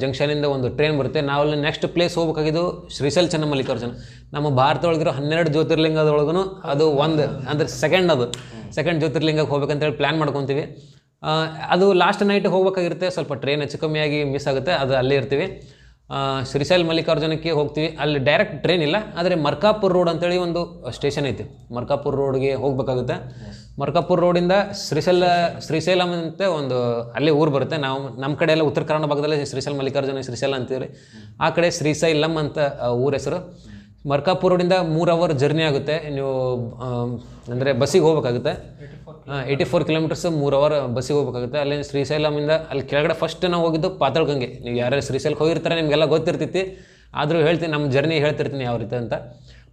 ಜಂಕ್ಷನಿಂದ ಒಂದು ಟ್ರೈನ್ ಬರುತ್ತೆ. ನಾವು ಅಲ್ಲಿ ನೆಕ್ಸ್ಟ್ ಪ್ಲೇಸ್ ಹೋಗ್ಬೇಕಾಗಿದ್ದು ಶ್ರೀಶೈಲ ಚನ್ನಮಲ್ಲಿಕಾರ್ಜುನ. ನಮ್ಮ ಭಾರತ ಒಳಗಿರೋ ಹನ್ನೆರಡು ಜ್ಯೋತಿರ್ಲಿಂಗದೊಳಗೂ ಅದು ಒಂದು, ಅಂದರೆ ಸೆಕೆಂಡ್ ಅದು. ಸೆಕೆಂಡ್ ಜ್ಯೋತಿರ್ಲಿಂಗಕ್ಕೆ ಹೋಗ್ಬೇಕಂತೇಳಿ ಪ್ಲ್ಯಾನ್ ಮಾಡ್ಕೊತೀವಿ. ಅದು ಲಾಸ್ಟ್ ನೈಟ್ ಹೋಗ್ಬೇಕಾಗಿರುತ್ತೆ. ಸ್ವಲ್ಪ ಟ್ರೈನ್ ಹೆಚ್ಚು ಕಮ್ಮಿಯಾಗಿ ಮಿಸ್ ಆಗುತ್ತೆ. ಅದು ಅಲ್ಲೇ ಇರ್ತೀವಿ. ಶ್ರೀಶೈಲ್ ಮಲ್ಲಿಕಾರ್ಜುನಕ್ಕೆ ಹೋಗ್ತೀವಿ. ಅಲ್ಲಿ ಡೈರೆಕ್ಟ್ ಟ್ರೈನ್ ಇಲ್ಲ, ಆದರೆ ಮರ್ಕಾಪುರ್ ರೋಡ್ ಅಂತೇಳಿ ಒಂದು ಸ್ಟೇಷನ್ ಐತಿ. ಮರ್ಕಾಪುರ್ ರೋಡ್ಗೆ ಹೋಗಬೇಕಾಗುತ್ತೆ. ಮರ್ಕಾಪುರ್ ರೋಡಿಂದ ಶ್ರೀಶೈಲ ಶ್ರೀಶೈಲಂ ಅಂತ ಒಂದು ಅಲ್ಲಿ ಊರು ಬರುತ್ತೆ. ನಾವು ನಮ್ಮ ಕಡೆ ಎಲ್ಲ ಉತ್ತರ ಕನ್ನಡ ಭಾಗದಲ್ಲಿ ಶ್ರೀಶೈಲ ಮಲ್ಲಿಕಾರ್ಜುನ ಶ್ರೀಶೈಲ ಅಂತೀವಿ ಆ ಕಡೆ ಶ್ರೀಶೈಲಂ ಅಂತ ಊರ ಹೆಸರು. ಮರ್ಕಾಪುರ್ ರೋಡಿಂದ ಮೂರು ಅವರ್ ಜರ್ನಿ ಆಗುತ್ತೆ. ನೀವು ಅಂದರೆ ಬಸ್ಸಿಗೆ ಹೋಗ್ಬೇಕಾಗುತ್ತೆ. ಏಯ್ಟಿ ಫೋರ್ ಕಿಲೋಮೀಟರ್ಸ್ ಮೂರು ಅವರ್ ಬಸ್ಸಿಗೆ ಹೋಗ್ಬೇಕಾಗುತ್ತೆ. ಅಲ್ಲಿ ಶ್ರೀಶೈಲಮಿಂದ ಅಲ್ಲಿ ಕೆಳಗಡೆ ಫಸ್ಟ್ ನಾವು ಹೋಗಿದ್ದು ಪಾತಾಳ್ಗಂಗೆ. ನೀವು ಯಾರ್ಯಾರು ಶ್ರೀಶೈಲಕ್ಕೆ ಹೋಗಿರ್ತಾರೆ ನಿಮಗೆಲ್ಲ ಗೊತ್ತಿರ್ತೈತಿ ಆದರೂ ಹೇಳ್ತೀನಿ, ನಮ್ಮ ಜರ್ನಿ ಹೇಳ್ತಿರ್ತೀನಿ ಯಾವ ರೀತಿ ಅಂತ.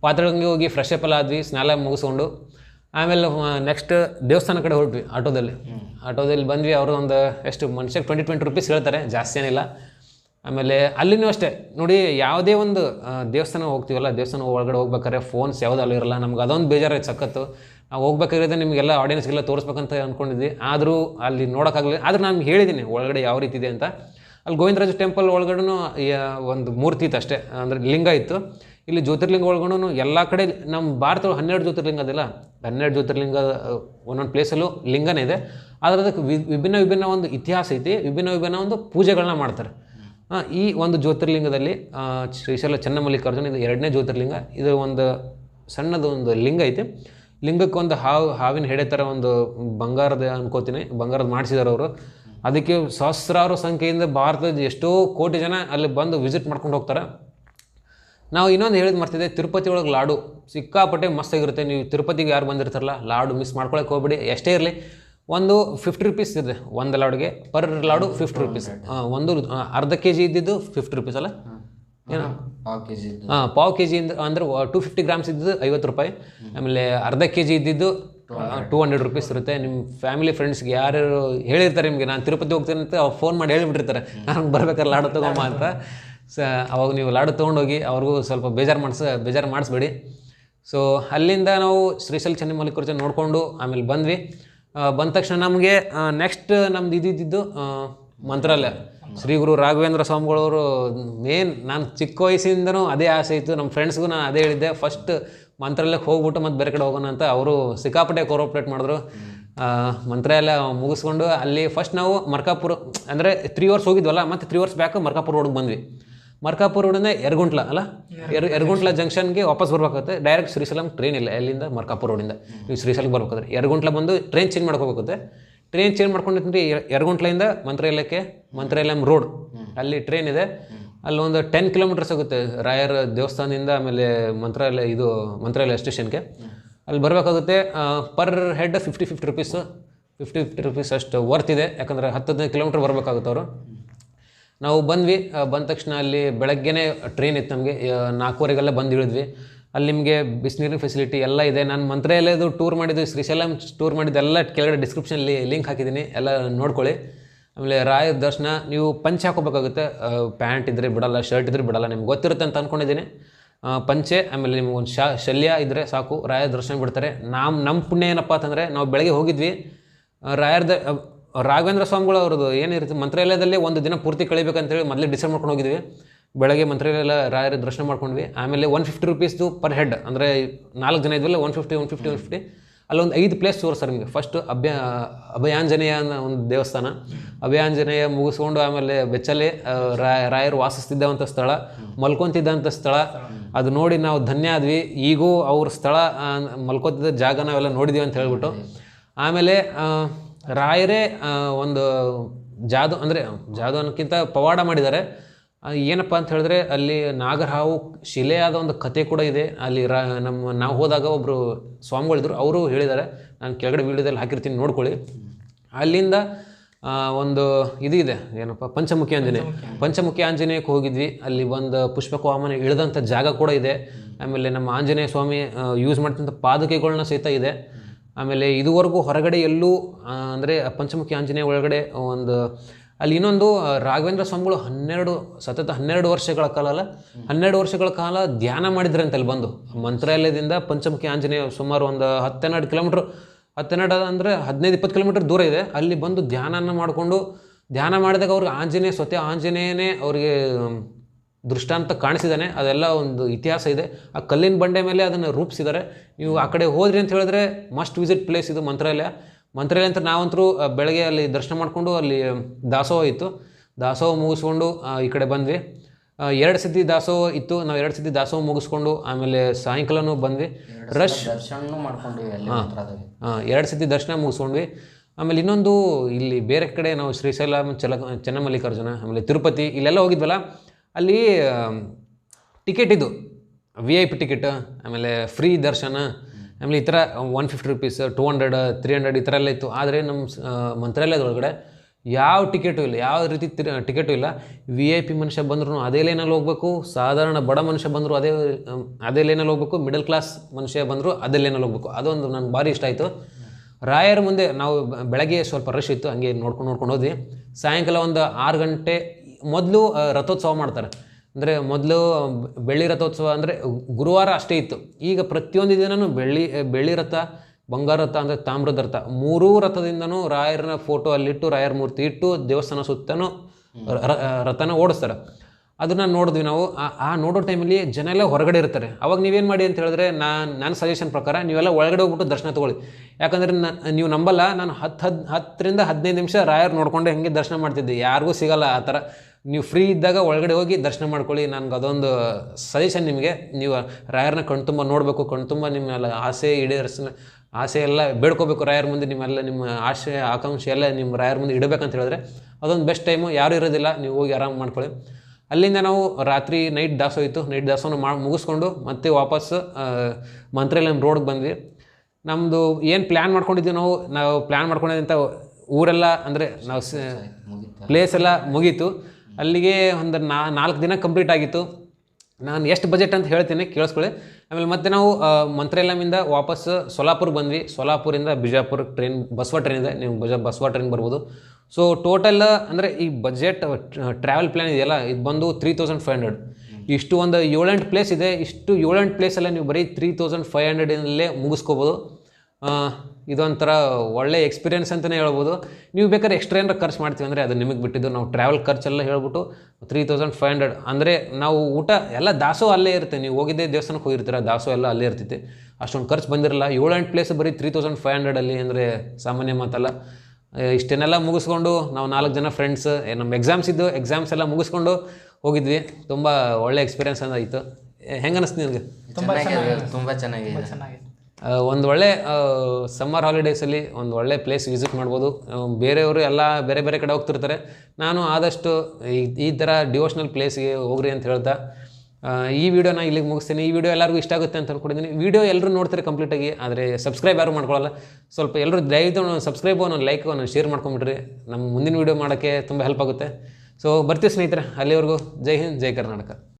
ಪಾತಾಳ್ಗಂಗೆ ಹೋಗಿ ಫ್ರೆಶ್ ಅಪ್ ಎಲ್ಲ ಆದ್ವಿ ಸ್ನಾನ ಮುಗಿಸ್ಕೊಂಡು. ಆಮೇಲೆ ನೆಕ್ಸ್ಟ್ ದೇವಸ್ಥಾನ ಕಡೆ ಹೊರಟ್ವಿ, ಆಟೋದಲ್ಲಿ. ಆಟೋದಲ್ಲಿ ಬಂದ್ವಿ, ಅವರು ಒಂದು ಎಷ್ಟು ಮನುಷ್ಯಕ್ಕೆ ಟ್ವೆಂಟಿ ಟ್ವೆಂಟಿ ರುಪೀಸ್ ಹೇಳ್ತಾರೆ, ಜಾಸ್ತಿ ಏನಿಲ್ಲ. ಆಮೇಲೆ ಅಲ್ಲಿನೂ ಅಷ್ಟೇ. ನೋಡಿ, ಯಾವುದೇ ಒಂದು ದೇವಸ್ಥಾನ ಹೋಗ್ತೀವಲ್ಲ, ದೇವಸ್ಥಾನ ಒಳಗಡೆ ಹೋಗ್ಬೇಕಾದ್ರೆ ಫೋನ್ಸ್ ಯಾವುದೂ ಅಲ್ಲಿ ಇರಲ್ಲ. ನಮ್ಗೆ ಅದೊಂದು ಬೇಜಾರಾಯ್ತು ಸಖತ್ತು. ನಾವು ಹೋಗ್ಬೇಕಾಗಿರೋದು ನಿಮಗೆಲ್ಲ ಆಡಿಯನ್ಸ್ಗೆಲ್ಲ ತೋರಿಸ್ಬೇಕಂತ ಅಂದ್ಕೊಂಡಿದ್ವಿ ಆದರೂ ಅಲ್ಲಿ ನೋಡೋಕ್ಕಾಗಲಿಲ್ಲ. ಆದ್ರೆ ನಾನು ಹೇಳಿದ್ದೀನಿ ಒಳಗಡೆ ಯಾವ ರೀತಿ ಇದೆ ಅಂತ. ಅಲ್ಲಿ ಗೋವಿಂದರಾಜ ಟೆಂಪಲ್ ಒಳಗಡೆ ಒಂದು ಮೂರ್ತಿ ಇತ್ತು ಅಷ್ಟೇ. ಅಂದರೆ ಲಿಂಗ ಇತ್ತು. ಇಲ್ಲಿ ಜ್ಯೋತಿರ್ಲಿಂಗ ಒಳಗೂ ಎಲ್ಲ ಕಡೆ ನಮ್ಮ ಭಾರತ ಹನ್ನೆರಡು ಜ್ಯೋತಿರ್ಲಿಂಗ ಅದಿಲ್ಲ. ಹನ್ನೆರಡು ಜ್ಯೋತಿರ್ಲಿಂಗ, ಒಂದೊಂದು ಪ್ಲೇಸಲ್ಲೂ ಲಿಂಗನೇ ಇದೆ. ಆದರೆ ಅದಕ್ಕೆ ವಿಭಿನ್ನ ವಿಭಿನ್ನ ಒಂದು ಇತಿಹಾಸ ಐತಿ. ವಿಭಿನ್ನ ವಿಭಿನ್ನ ಒಂದು ಪೂಜೆಗಳನ್ನ ಮಾಡ್ತಾರೆ. ಈ ಒಂದು ಜ್ಯೋತಿರ್ಲಿಂಗದಲ್ಲಿ ಶ್ರೀಶೈಲ ಚನ್ನಮಲ್ಲಿಕಾರ್ಜುನ ಇದು ಎರಡನೇ ಜ್ಯೋತಿರ್ಲಿಂಗ. ಇದು ಒಂದು ಸಣ್ಣದೊಂದು ಲಿಂಗ ಐತಿ. ಲಿಂಗಕ್ಕೆ ಒಂದು ಹಾವು ಹಾವಿನ ಹೆಡೆ ಥರ ಒಂದು ಬಂಗಾರದ ಅನ್ಕೋತೀನಿ ಬಂಗಾರದ ಮಾಡಿಸಿದಾರೆ ಅವರು. ಅದಕ್ಕೆ ಸಹಸ್ರಾರು ಸಂಖ್ಯೆಯಿಂದ ಭಾರತದ ಎಷ್ಟೋ ಕೋಟಿ ಜನ ಅಲ್ಲಿ ಬಂದು ವಿಸಿಟ್ ಮಾಡ್ಕೊಂಡು ಹೋಗ್ತಾರೆ. ನಾವು ಇನ್ನೊಂದು ಹೇಳಿದ್ ಮರ್ತಿದ್ದೆ ತಿರುಪತಿ ಒಳಗೆ ಲಾಡು. ಸಿಕ್ಕಾಪಟ್ಟೆ ಮಸ್ತಾಗಿರುತ್ತೆ ನೀವು ತಿರುಪತಿಗೆ ಯಾರು ಬಂದಿರ್ತಾರಲ್ಲ ಲಾಡು ಮಿಸ್ ಮಾಡ್ಕೊಳಕ್ಕೆ ಹೋಗ್ಬಿಡಿ. ಎಷ್ಟೇ ಇರಲಿ ಒಂದು ಫಿಫ್ಟಿ ರುಪೀಸ್ ಇದೆ ಒಂದು ಲಾಡುಗೆ. ಪರ್ ಲಾಡು ಫಿಫ್ಟಿ ರುಪೀಸ್ ಒಂದು ಅರ್ಧ ಕೆ ಜಿ ಇದ್ದಿದ್ದು ಫಿಫ್ಟಿ ರುಪೀಸ್ ಅಲ್ಲ? ಏನು? ಹಾಂ ಪಾವು ಕೆ ಜಿ ಅಂದ್ರೆ ಟೂ ಫಿಫ್ಟಿ ಗ್ರಾಮ್ಸ್ ಇದ್ದಿದ್ದು ಐವತ್ತು ರೂಪಾಯಿ. ಆಮೇಲೆ ಅರ್ಧ ಕೆ ಜಿ ಇದ್ದಿದ್ದು ಟೂ ಹಂಡ್ರೆಡ್ ರುಪೀಸ್ ಇರುತ್ತೆ. ನಿಮ್ಮ ಫ್ಯಾಮಿಲಿ ಫ್ರೆಂಡ್ಸ್ಗೆ ಯಾರು ಹೇಳಿರ್ತಾರೆ ನಿಮಗೆ ನಾನು ತಿರುಪತಿ ಹೋಗ್ತೀನಿ ಅಂತ ಅವ್ರು ಫೋನ್ ಮಾಡಿ ಹೇಳಿಬಿಟ್ಟಿರ್ತಾರೆ. ನಾನು ಬರ್ಬೇಕಾದ್ರೆ ಲಾಡು ತಗೊಂಬ ಅಂತ. ಸ ಅವಾಗ ನೀವು ಲಾಡು ತೊಗೊಂಡೋಗಿ ಅವ್ರಿಗೂ ಸ್ವಲ್ಪ ಬೇಜಾರು ಮಾಡಿಸ ಬೇಜಾರು ಮಾಡಿಸ್ಬೇಡಿ. ಸೊ ಅಲ್ಲಿಂದ ನಾವು ಶ್ರೀಶೈಲ ಚನ್ನಮಲ್ಲಿಕಾರ್ಜುನ ನೋಡಿಕೊಂಡು ಆಮೇಲೆ ಬಂದ್ವಿ. ಬಂದ ತಕ್ಷಣ ನಮಗೆ ನೆಕ್ಸ್ಟ್ ನಮ್ದು ಇದ್ದಿದ್ದು ಮಂತ್ರಾಲಯ. ಶ್ರೀ ಗುರು ರಾಘವೇಂದ್ರ ಸ್ವಾಮಿಗಳವರು ಮೇನ್ ನಾನು ಚಿಕ್ಕ ವಯಸ್ಸಿಂದನೂ ಅದೇ ಆಸೆ ಇತ್ತು. ನಮ್ಮ ಫ್ರೆಂಡ್ಸ್ಗೂ ನಾನು ಅದೇ ಹೇಳಿದ್ದೆ. ಫಸ್ಟ್ ಮಂತ್ರಾಲಯಕ್ಕೆ ಹೋಗ್ಬಿಟ್ಟು ಮತ್ತೆ ಬೇರೆ ಕಡೆ ಹೋಗೋಣ ಅಂತ ಅವರು ಸಿಕ್ಕಾಪಟ್ಟೆ ಕೋರೋಪ್ರೇಟ್ ಮಾಡಿದ್ರು. ಮಂತ್ರಾಲಯ ಮುಗಿಸ್ಕೊಂಡು ಅಲ್ಲಿ ಫಸ್ಟ್ ನಾವು ಮರ್ಕಾಪುರ ಅಂದರೆ ತ್ರೀ ಅವರ್ಸ್ ಹೋಗಿದ್ವಲ್ಲ ಮತ್ತು ತ್ರೀ ಅವರ್ಸ್ ಬ್ಯಾಕ್ ಮರ್ಕಾಪುರ ರೋಡ್ಗೆ ಬಂದ್ವಿ. ಮರ್ಕಾಪುರ ರೋಡಿಂದ ಯರ್ಗುಂಟ್ಲ ಅಲ್ಲ? ಯರ್ ಯರ್ಗುಂಟ್ಲ ಜಂಕ್ಷನ್ಗೆ ವಾಪಸ್ ಬರ್ಬೇಕಾಗುತ್ತೆ. ಡೈರೆಕ್ಟ್ ಶ್ರೀಶೈಲಂ ಟ್ರೈನ್ ಇಲ್ಲ ಎಲ್ಲಿಂದ? ಮರ್ಕಾಪುರ ರೋಡಿಂದ ನೀವು ಶ್ರೀಶೈಲಕ್ಕೆ ಬರ್ಬೇಕಾದ್ರೆ. ಯರ್ಗುಂಟ್ಲ ಬಂದು ಟ್ರೈನ್ ಚೇಂಜ್ ಮಾಡ್ಕೋಬೇಕಾಗುತ್ತೆ. ಟ್ರೈನ್ ಚೇಂಜ್ ಮಾಡ್ಕೊಂಡಿರ್ತೀವಿ ಯರಗುಂಟ್ಲೆಯಿಂದ ಮಂತ್ರಾಲಯಕ್ಕೆ, ಮಂತ್ರಾಲಯಂ ರೋಡ್ ಅಲ್ಲಿ ಟ್ರೈನ್ ಇದೆ. ಅಲ್ಲಿ ಒಂದು ಟೆನ್ ಕಿಲೋಮೀಟರ್ಸ್ ಆಗುತ್ತೆ ರಾಯರ್ ದೇವಸ್ಥಾನದಿಂದ ಆಮೇಲೆ ಮಂತ್ರಾಲಯ, ಇದು ಮಂತ್ರಾಲಯ ಸ್ಟೇಷನ್ಗೆ ಅಲ್ಲಿ ಬರಬೇಕಾಗುತ್ತೆ per head fifty fifty rupees fifty fifty rupees ಅಷ್ಟು ವರ್ತ್ ಇದೆ. ಯಾಕಂದರೆ ಹತ್ತು ಹದಿನೈದು ಕಿಲೋಮೀಟ್ರ್ ಬರಬೇಕಾಗುತ್ತೆ ಅವರು. ನಾವು ಬಂದ್ವಿ ಬಂದ ತಕ್ಷಣ ಅಲ್ಲಿ ಬೆಳಗ್ಗೆನೇ ಟ್ರೈನ್ ಇತ್ತು ನಮಗೆ. ನಾಲ್ಕೂವರೆಗೆಲ್ಲ ಬಂದು ಇಳಿದ್ವಿ. ಅಲ್ಲಿ ನಿಮಗೆ ಬಿಸಿನೀರಿನ ಫೆಸಿಲಿಟಿ ಎಲ್ಲ ಇದೆ. ನಾನು ಮಂತ್ರಾಲಯದು ಟೂರ್ ಮಾಡಿದ್ದು, ಶ್ರೀಶೈಲಂ ಟೂರ್ ಮಾಡಿದ್ದೆಲ್ಲ ಕೆಳಗಡೆ ಡಿಸ್ಕ್ರಿಪ್ಷನಲ್ಲಿ ಲಿಂಕ್ ಹಾಕಿದ್ದೀನಿ. ಎಲ್ಲ ನೋಡ್ಕೊಳ್ಳಿ. ಆಮೇಲೆ ರಾಯ ದರ್ಶನ, ನೀವು ಪಂಚೆ ಹಾಕೋಬೇಕಾಗುತ್ತೆ ಪ್ಯಾಂಟ್ ಇದ್ದರೆ ಬಿಡಲ್ಲ ಶರ್ಟ್ ಇದ್ದರೆ ಬಿಡಲ್ಲ, ನಿಮ್ಗೆ ಗೊತ್ತಿರುತ್ತೆ ಅಂತ ಅಂದ್ಕೊಂಡಿದ್ದೀನಿ ಪಂಚೆ, ಆಮೇಲೆ ನಿಮ್ಗೆ ಒಂದು ಶಲ್ಯ ಇದ್ದರೆ ಸಾಕು ರಾಯ ದರ್ಶನ ಬಿಡ್ತಾರೆ. ನಮ್ಮ ನಮ್ಮ ಪುಣ್ಯ ಏನಪ್ಪ ಅಂತಂದರೆ, ನಾವು ಬೆಳಗ್ಗೆ ಹೋಗಿದ್ವಿ. ರಾಯರ್ದ ರಾಘವೇಂದ್ರ ಸ್ವಾಮಿಗಳು ಅವ್ರದ್ದು ಏನಿರುತ್ತೆ, ಮಂತ್ರಾಲಯದಲ್ಲಿ ಒಂದು ದಿನ ಪೂರ್ತಿ ಕಳಿಬೇಕಂತೇಳಿ ಮೊದಲೇ ಡಿಸೈಡ್ ಮಾಡ್ಕೊಂಡು ಹೋಗಿದ್ವಿ. ಬೆಳಗ್ಗೆ ಮಂತ್ರಿಗಳೆಲ್ಲ ರಾಯರ ದರ್ಶನ ಮಾಡ್ಕೊಂಡ್ವಿ. ಆಮೇಲೆ ಒನ್ ಫಿಫ್ಟಿ ರುಪೀಸ್ದು ಪರ್ ಹೆಡ್ ಅಂದರೆ ನಾಲ್ಕು ಜನ ಇದ್ವಲ್ಲ one fifty one fifty one fifty ಅಲ್ಲೊಂದು ಐದು ಪ್ಲೇಸ್ ತೋರಿಸ್ತಾರೆ ನಿಮಗೆ. ಫಸ್ಟ್ ಅಭ್ಯಾ, ಅಭಯಾಂಜನೇಯ ಅನ್ನೋ ಒಂದು ದೇವಸ್ಥಾನ. ಅಭಯಾಂಜನೇಯ ಮುಗಿಸ್ಕೊಂಡು ಆಮೇಲೆ ಬೆಚ್ಚಲೆ ರಾಯ, ರಾಯರು ವಾಸಿಸ್ತಿದ್ದಂಥ ಸ್ಥಳ, ಮಲ್ಕೊತಿದ್ದಂಥ ಸ್ಥಳ. ಅದು ನೋಡಿ ನಾವು ಧನ್ಯ ಆದ್ವಿ. ಈಗೂ ಅವ್ರ ಸ್ಥಳ ಮಲ್ಕೊತಿದ್ದ ಜಾಗ ನಾವೆಲ್ಲ ನೋಡಿದ್ವಿ ಅಂತ ಹೇಳ್ಬಿಟ್ಟು. ಆಮೇಲೆ ರಾಯರೇ ಒಂದು ಜಾದು, ಅಂದರೆ ಜಾದು ಅನ್ನೋಕ್ಕಿಂತ ಪವಾಡ ಮಾಡಿದ್ದಾರೆ. ಏನಪ್ಪ ಅಂತ ಹೇಳಿದ್ರೆ ಅಲ್ಲಿ ನಾಗರಹಾವು ಶಿಲೆಯಾದ ಒಂದು ಕತೆ ಕೂಡ ಇದೆ. ಅಲ್ಲಿ ರಾ ನಮ್ಮ ನಾವು ಹೋದಾಗ ಒಬ್ಬರು ಸ್ವಾಮಿಗಳಿದ್ರು ಅವರು ಹೇಳಿದ್ದಾರೆ. ನಾನು ಕೆಳಗಡೆ ವೀಡಿಯೋದಲ್ಲಿ ಹಾಕಿರ್ತೀನಿ ನೋಡ್ಕೊಳ್ಳಿ. ಅಲ್ಲಿಂದ ಒಂದು ಇದು ಇದೆ ಏನಪ್ಪ ಪಂಚಮುಖಿ ಆಂಜನೇಯ ಪಂಚಮುಖಿ ಆಂಜನೇಯಕ್ಕೆ ಹೋಗಿದ್ವಿ. ಅಲ್ಲಿ ಒಂದು ಪುಷ್ಪಕ ವಾಮನ ಇಳಿದಂಥ ಜಾಗ ಕೂಡ ಇದೆ. ಆಮೇಲೆ ನಮ್ಮ ಆಂಜನೇಯ ಸ್ವಾಮಿ ಯೂಸ್ ಮಾಡ್ತಂಥ ಪಾದುಕೆಗಳನ್ನ ಸಹಿತ ಇದೆ. ಆಮೇಲೆ ಇದುವರೆಗೂ ಹೊರಗಡೆ ಎಲ್ಲೂ ಅಂದರೆ ಪಂಚಮುಖಿ ಆಂಜನೇಯ ಒಳಗಡೆ ಒಂದು ಅಲ್ಲಿ ಇನ್ನೊಂದು ರಾಘವೇಂದ್ರ ಸ್ವಾಮಿಗಳು ಹನ್ನೆರಡು, ಸತತ ಹನ್ನೆರಡು ವರ್ಷಗಳ ಕಾಲ ಅಲ್ಲ? ಹನ್ನೆರಡು ವರ್ಷಗಳ ಕಾಲ ಧ್ಯಾನ ಮಾಡಿದ್ರಂತೆ ಅಲ್ಲಿ ಬಂದು. ಮಂತ್ರಾಲಯದಿಂದ ಪಂಚಮುಖಿ ಆಂಜನೇಯ ಸುಮಾರು ಒಂದು ಹತ್ತೆರಡು ಕಿಲೋಮೀಟ್ರ್, ಹತ್ತೆರಡು ಅಂದರೆ ಹದಿನೈದು, ಇಪ್ಪತ್ತು ಕಿಲೋಮೀಟರ್ ದೂರ ಇದೆ. ಅಲ್ಲಿ ಬಂದು ಧ್ಯಾನನ ಮಾಡಿಕೊಂಡು, ಧ್ಯಾನ ಮಾಡಿದಾಗ ಅವ್ರಿಗೆ ಆಂಜನೇಯ, ಸ್ವತಃ ಆಂಜನೇಯನೇ ಅವರಿಗೆ ದೃಷ್ಟಾಂತ ಕಾಣಿಸಿದ್ದಾನೆ. ಅದೆಲ್ಲ ಒಂದು ಇತಿಹಾಸ ಇದೆ. ಆ ಕಲ್ಲಿನ ಬಂಡೆ ಮೇಲೆ ಅದನ್ನು ರೂಪಿಸಿದ್ದಾರೆ. ನೀವು ಆ ಕಡೆ ಹೋದ್ರಿ ಅಂತ ಹೇಳಿದ್ರೆ ಮಸ್ಟ್ ವಿಸಿಟ್ ಪ್ಲೇಸ್ ಇದು ಮಂತ್ರಾಲಯ. ಮಂತ್ರಾಲಯ ಅಂತ ನಾವಂತರೂ ಬೆಳಗ್ಗೆ ಅಲ್ಲಿ ದರ್ಶನ ಮಾಡಿಕೊಂಡು ಅಲ್ಲಿ ದಾಸೋಹ ಇತ್ತು. ದಾಸೋಹ ಮುಗಿಸ್ಕೊಂಡು ಈ ಕಡೆ ಬಂದ್ವಿ. ಎರಡು ಸತಿ ದಾಸೋಹ ಇತ್ತು. ನಾವು ಎರಡು ಸತಿ ದಾಸೋಹ ಮುಗಿಸ್ಕೊಂಡು ಆಮೇಲೆ ಸಾಯಂಕಾಲನೂ ಬಂದ್ವಿ. ರಶ್ ಮಂತ್ರಾಲಯ ಎರಡು ಸತಿ ದರ್ಶನ ಮುಗಿಸ್ಕೊಂಡ್ವಿ. ಆಮೇಲೆ ಇನ್ನೊಂದು ಇಲ್ಲಿ ಬೇರೆ ಕಡೆ ನಾವು ಶ್ರೀಶೈಲ ಚಲ ಚೆನ್ನಮಲ್ಲಿಕಾರ್ಜುನ ಆಮೇಲೆ ತಿರುಪತಿ ಇಲ್ಲೆಲ್ಲ ಹೋಗಿದ್ವಲ್ಲ ಅಲ್ಲಿ ಟಿಕೆಟ್ ಇದು ವಿ ಐ ಪಿ ಟಿಕೆಟ್ ಆಮೇಲೆ ಫ್ರೀ ದರ್ಶನ ಆಮೇಲೆ ಈ ಥರ one fifty rupees two hundred three hundred ಈ ಥರ ಎಲ್ಲ ಇತ್ತು. ಆದರೆ ನಮ್ಮ ಮಂತ್ರಾಲಯದ ಒಳಗಡೆ ಯಾವ ಟಿಕೆಟು ಇಲ್ಲ, ಯಾವ ರೀತಿ ಟಿಕೆಟು ಇಲ್ಲ. ವಿ ಐ ಪಿ ಮನುಷ್ಯ ಬಂದ್ರೂ ಅದೇ ಲೈನಲ್ಲಿ ಹೋಗ್ಬೇಕು. ಸಾಧಾರಣ ಬಡ ಮನುಷ್ಯ ಬಂದರೂ ಅದೇ ಅದೇ ಲೈನಲ್ಲಿ ಹೋಗ್ಬೇಕು. ಮಿಡಲ್ ಕ್ಲಾಸ್ ಮನುಷ್ಯ ಬಂದರೂ ಅದೇ ಲೈನಲ್ಲಿ ಹೋಗ್ಬೇಕು. ಅದೊಂದು ನನಗೆ ಭಾರಿ ಇಷ್ಟ ಆಯಿತು. ರಾಯರ ಮುಂದೆ ನಾವು ಬೆಳಗ್ಗೆ ಸ್ವಲ್ಪ ರಶ್ ಇತ್ತು, ಹಂಗೆ ನೋಡ್ಕೊಂಡು ನೋಡ್ಕೊಂಡು ಹೋದ್ವಿ. ಸಾಯಂಕಾಲ ಒಂದು ಆರು ಗಂಟೆ ಮೊದಲು ರಥೋತ್ಸವ ಮಾಡ್ತಾರೆ. ಅಂದರೆ ಮೊದಲು ಬೆಳ್ಳಿ ರಥೋತ್ಸವ ಅಂದರೆ ಗುರುವಾರ ಅಷ್ಟೇ ಇತ್ತು. ಈಗ ಪ್ರತಿಯೊಂದು ದಿನನೂ ಬೆಳ್ಳಿ ಬೆಳ್ಳಿ ರಥ ಬಂಗಾರ ರಥ ಅಂದರೆ ತಾಮ್ರದ ರಥ. ಮೂರೂ ರಥದಿಂದನೂ ರಾಯರನ ಫೋಟೋ ಅಲ್ಲಿಟ್ಟು ರಾಯರ ಮೂರ್ತಿ ಇಟ್ಟು ದೇವಸ್ಥಾನ ಸುತ್ತನೂ ರಥನ ಓಡಿಸ್ತಾರೆ. ಅದನ್ನ ನೋಡಿದ್ವಿ ನಾವು. ಆ- ಆ ನೋಡೋ ಟೈಮಲ್ಲಿ ಜನ ಎಲ್ಲ ಹೊರಗಡೆ ಇರ್ತಾರೆ. ಅವಾಗ ನೀವೇನು ಮಾಡಿ ಅಂತ ಹೇಳಿದ್ರೆ ನಾನು ನನ್ನ ಸಜೆಷನ್ ಪ್ರಕಾರ ನೀವೆಲ್ಲ ಒಳಗಡೆ ಹೋಗ್ಬಿಟ್ಟು ದರ್ಶನ ತೊಗೊಳ್ಳಿ. ಯಾಕಂದರೆ ನೀವು ನಂಬಲ್ಲ. ನಾನು ಹತ್ತು ಹದ್ ಹತ್ತರಿಂದ ಹದಿನೈದು ನಿಮಿಷ ರಾಯರು ನೋಡಿಕೊಂಡೆ ಹೆಂಗೆ ದರ್ಶನ ಮಾಡ್ತಿದ್ದೆ. ಯಾರಿಗೂ ಸಿಗಲ್ಲ ಆ ಥರ. ನೀವು ಫ್ರೀ ಇದ್ದಾಗ ಒಳಗಡೆ ಹೋಗಿ ದರ್ಶನ ಮಾಡ್ಕೊಳ್ಳಿ. ನನಗೆ ಅದೊಂದು ಸಜೆಷನ್ ನಿಮಗೆ. ನೀವು ರಾಯರನ್ನ ಕಣ್ತುಂಬ ನೋಡಬೇಕು ಕಣ್ತುಂಬ ನಿಮ್ಮೆಲ್ಲ ಆಸೆ ಈಡೇರಿಸನ ಆಸೆ ಎಲ್ಲ ಬೇಡ್ಕೋಬೇಕು. ರಾಯರ ಮುಂದೆ ನಿಮ್ಮೆಲ್ಲ ನಿಮ್ಮ ಆಸೆ ಆಕಾಂಕ್ಷೆ ಎಲ್ಲ ನಿಮ್ಮ ರಾಯರ ಮುಂದೆ ಇಡಬೇಕಂತ ಹೇಳಿದ್ರೆ ಅದೊಂದು ಬೆಸ್ಟ್ ಟೈಮು ಯಾರೂ ಇರೋದಿಲ್ಲ ನೀವು ಹೋಗಿ ಆರಾಮ್ ಮಾಡ್ಕೊಳ್ಳಿ. ಅಲ್ಲಿಂದ ನಾವು ರಾತ್ರಿ ನೈಟ್ ದಾಸೋ ಹೋಯಿತು. ನೈಟ್ ದಾಸವನ್ನು ಮಾಡಿ ಮುಗಿಸ್ಕೊಂಡು ಮತ್ತೆ ವಾಪಸ್ ಮಂತ್ರಾಲಯಂ ರೋಡ್ಗೆ ಬಂದ್ವಿ. ನಮ್ಮದು ಏನು ಪ್ಲ್ಯಾನ್ ಮಾಡ್ಕೊಂಡಿದ್ವಿ ನಾವು? ನಾವು ಪ್ಲ್ಯಾನ್ ಮಾಡ್ಕೊಂಡಿದ್ದಂಥ ಊರೆಲ್ಲ ಅಂದರೆ ನಾವು ಪ್ಲೇಸ್ ಎಲ್ಲ ಮುಗೀತು. ಅಲ್ಲಿಗೆ ಒಂದು ನಾ ನಾಲ್ಕು ದಿನ ಕಂಪ್ಲೀಟ್ ಆಗಿತ್ತು. ನಾನು ಎಷ್ಟು ಬಜೆಟ್ ಅಂತ ಹೇಳ್ತೀನಿ, ಕೇಳಿಸ್ಕೊಳ್ಳಿ. ಆಮೇಲೆ ಮತ್ತೆ ನಾವು ಮಂತ್ರಾಲಯಮಿಂದ ವಾಪಸ್ ಸೊಲಾಪುರ್ ಬಂದ್ವಿ. ಸೊಲಾಪುರಿಂದ ಬಿಜಾಪುರ್ ಟ್ರೈನ್ ಬಸ್ವ ಟ್ರೈನ್ ಇದೆ ನೀವು ಬಜ ಬಸ್ವ ಟ್ರೈನ್ ಬರ್ಬೋದು. ಸೊ ಟೋಟಲ್ ಅಂದರೆ ಈ ಬಜೆಟ್ ಟ್ರಾವೆಲ್ ಪ್ಲ್ಯಾನ್ ಇದೆಯಲ್ಲ, ಇದು ಬಂದು ತ್ರೀ ತೌಸಂಡ್ ಫೈವ್ ಹಂಡ್ರೆಡ್ ಇಷ್ಟು ಒಂದು ಏಳೆಂಟು ಪ್ಲೇಸ್ ಇದೆ. ಇಷ್ಟು ಏಳೆಂಟು ಪ್ಲೇಸಲ್ಲೇ ನೀವು ಬರೀ ತ್ರೀ ತೌಸಂಡ್ ಫೈವ್ ಹಂಡ್ರೆಡಿನಲ್ಲೇ ಮುಗಿಸ್ಕೋಬೋದು. ಇದೊಂಥರ ಒಳ್ಳೆ ಎಕ್ಸ್ಪೀರಿಯೆನ್ಸ್ ಅಂತಲೇ ಹೇಳ್ಬೋದು. ನೀವು ಬೇಕಾದ್ರೆ ಎಕ್ಸ್ಟ್ರಾ ಏನಾರ ಖರ್ಚು ಮಾಡ್ತೀವಿ ಅಂದರೆ ಅದು ನಿಮಗೆ ಬಿಟ್ಟಿದ್ದು. ನಾವು ಟ್ರಾವೆಲ್ ಖರ್ಚೆಲ್ಲ ಹೇಳ್ಬಿಟ್ಟು ತ್ರೀ ತೌಸಂಡ್ ಫೈವ್ ಹಂಡ್ರೆಡ್ ಅಂದರೆ ನಾವು ಊಟ ಎಲ್ಲ ದಾಸೋ ಅಲ್ಲೇ ಇರುತ್ತೆ. ನೀವು ಹೋಗಿದ್ದೆ ದೇವಸ್ಥಾನಕ್ಕೆ ಹೋಗಿರ್ತೀರ ದಾಸೋ ಎಲ್ಲ ಅಲ್ಲೇ ಇರ್ತೈತಿ. ಅಷ್ಟೊಂದು ಖರ್ಚು ಬಂದಿರಲ್ಲ. ಏಳು ಎಂಟು ಪ್ಲೇಸ್ ಬರೀ ತ್ರೀ ತೌಸಂಡ್ ಫೈವ್ ಹಂಡ್ರೆಡಲ್ಲಿ ಅಂದರೆ ಸಾಮಾನ್ಯ ಮಾತಲ್ಲ. ಇಷ್ಟನ್ನೆಲ್ಲ ಮುಗಿಸ್ಕೊಂಡು ನಾವು ನಾಲ್ಕು ಜನ ಫ್ರೆಂಡ್ಸ್ ನಮ್ಮ ಎಕ್ಸಾಮ್ಸ್ ಇದ್ದು ಎಕ್ಸಾಮ್ಸ್ ಎಲ್ಲ ಮುಗಿಸ್ಕೊಂಡು ಹೋಗಿದ್ವಿ. ತುಂಬ ಒಳ್ಳೆ ಎಕ್ಸ್ಪೀರಿಯನ್ಸ್ ಆಯಿತು ಹೆಂಗೆ ಅನಿಸ್ತು ನಿನಗೆ? ಚೆನ್ನಾಗಿದೆ. ತುಂಬ ಚೆನ್ನಾಗಿದೆ. ಚೆನ್ನಾಗಿದೆ. ಒಂದು ಒಳ್ಳೆ ಸಮ್ಮರ್ ಹಾಲಿಡೇಸಲ್ಲಿ ಒಂದು ಒಳ್ಳೆ ಪ್ಲೇಸ್ ವಿಸಿಟ್ ಮಾಡ್ಬೋದು. ಬೇರೆಯವರು ಎಲ್ಲ ಬೇರೆ ಬೇರೆ ಕಡೆ ಹೋಗ್ತಿರ್ತಾರೆ. ನಾನು ಆದಷ್ಟು ಈ ಥರ ಡಿವೋಷ್ನಲ್ ಪ್ಲೇಸ್ಗೆ ಹೋಗ್ರಿ ಅಂತ ಹೇಳ್ತಾ ಈ ವಿಡಿಯೋನ ಇಲ್ಲಿಗೆ ಮುಗಿಸ್ತೀನಿ. ಈ ವಿಡಿಯೋ ಎಲ್ಲರಿಗೂ ಇಷ್ಟ ಆಗುತ್ತೆ ಅಂತ ಅಂದ್ಕೊಂಡಿದ್ದೀನಿ ವಿಡಿಯೋ ಎಲ್ಲರೂ ನೋಡ್ತಾರೆ ಕಂಪ್ಲೀಟಾಗಿ ಆದರೆ ಸಬ್ಸ್ಕ್ರೈಬ್ ಯಾರು ಮಾಡ್ಕೊಳ್ಳಲ್ಲ ಸ್ವಲ್ಪ ಎಲ್ಲರೂ ದಯವಿಟ್ಟು ಒಂದು ಸಬ್ಸ್ಕ್ರೈಬ್ ಒಂದು ಲೈಕ್ ಒಂದು ಶೇರ್ ಮಾಡ್ಕೊಂಬಿಟ್ರಿ ನಮ್ಮ ಮುಂದಿನ ವಿಡಿಯೋ ಮಾಡೋಕ್ಕೆ ತುಂಬ ಹೆಲ್ಪ್ ಆಗುತ್ತೆ. ಸೊ ಬರ್ತೀವಿ ಸ್ನೇಹಿತರೆ. ಅಲ್ಲಿವರೆಗೂ ಜೈ ಹಿಂದ್, ಜೈ ಕರ್ನಾಟಕ.